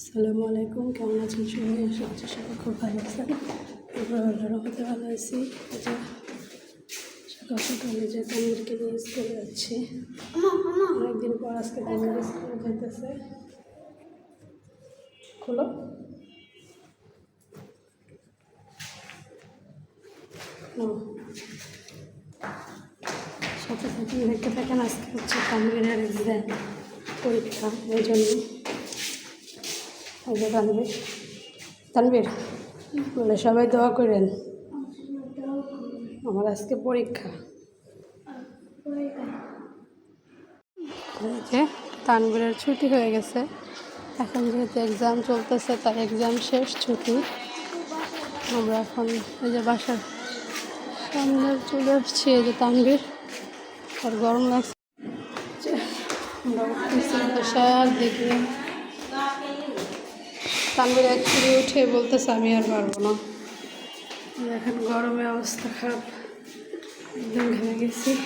আসসালামু আলাইকুম, কেমন আছেন সবাই? আশা সবাই খুব ভালো আছেন। আমরা আল্লাহর মধ্যে ভালো আছি। যে সকাল সকাল নিজে তামিরকে নিয়ে স্কুলে যাচ্ছি। অনেকদিন পর আজকে তামির স্কুলে যেতেছে খোলো। সাথে সাথে দেখতে থাকেন, আজকে হচ্ছে তামিরের এক্সাম পরীক্ষা, এই জন্য। এই যে তানবীর তানবীর বলে সবাই দোয়া করেন। আমার আজকে পরীক্ষা। তানবীরের ছুটি হয়ে গেছে। এখন যেহেতু এক্সাম চলতেছে, তার এক্সাম শেষ ছুটি। আমরা এখন এই যে বাসার সামনে চলে আসছি, এই যে তানবীর আর গরম লাগছে। আমরা দেখি তানবীর অ্যাকচুয়ালি উঠে বলতেছে আমি আর পারব না। এখন গরমে অবস্থা খারাপ। একদম ঘেমে গেছি।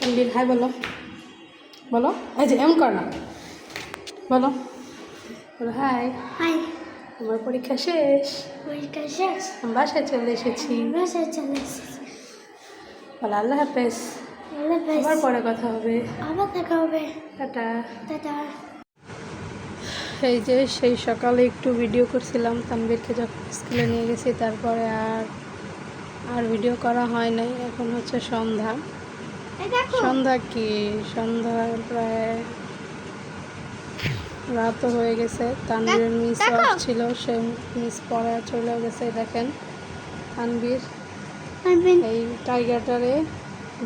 তানবীর হাই বলো। বলো। এই যে এমন কর না। বলো। বলো হাই। হাই। আমার পরীক্ষা শেষ। পরীক্ষা শেষ। বাসায় চলে এসেছি। বাসায় চলে এসেছি। বলো আল্লাহ হাফেজ। আবার পরে কথা হবে। আবার দেখা হবে। টাটা। টাটা। এই যে সেই সকালে একটু ভিডিও করছিলাম তানবীরকে যখন স্কুলে নিয়ে গেছি তারপরে আর আর ভিডিও করা হয় নাই। এখন হচ্ছে সন্ধ্যা। সন্ধ্যা কি? সন্ধ্যা প্রায় রাতও হয়ে গেছে। তানবীরের মিস। ছিল সে মিস পড়া চলে গেছে দেখেন। তানবীর এই টাইগারটারে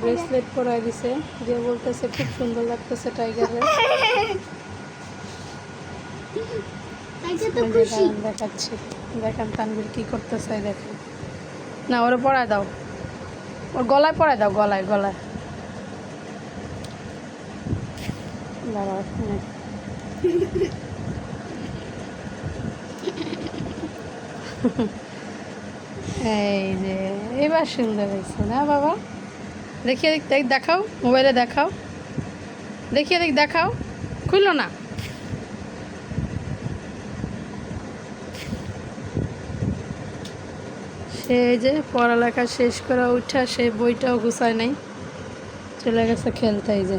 ব্রেসলেট পরাই দিছে যে বলতেছে খুব সুন্দর লাগতেছে টাইগারে আজকে তো এই যে খুশি। দাঁড়ান দেখাচ্ছি। দেখেন তানবীর কি করতেছে দেখেন না ওরে পড়ায় দাও। ওর গলায় পড়ায় দাও গলায় গলায়। দাঁড়াও এই যে এবার সুন্দর হয়েছে না বাবা? দেখিয়ে দেখ, দেখ- দেখাও, মোবাইলে দেখাও। দেখিয়ে দেখ, দেখাও। খুললো না। সে যে পড়ালেখা শেষ করা উঠা, সে বইটাও গুছায় নাই। চলে গেছে খেলতে যে।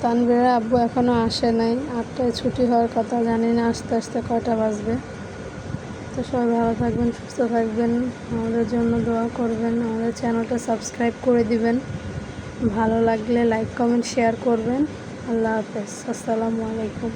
তানবীরের আব্বু এখনও আসে নাই। আটটায় ছুটি হওয়ার কথা জানি না, আস্তে আস্তে কটা বাজবে। তো সবাই ভালো থাকবেন, সুস্থ থাকবেন। আমাদের জন্য দোয়া করবেন, আমাদের চ্যানেলটা সাবস্ক্রাইব করে দিবেন। ভালো লাগলে লাইক, কমেন্ট, শেয়ার করবেন। আল্লাহ হাফেজ। আসসালামু আলাইকুম।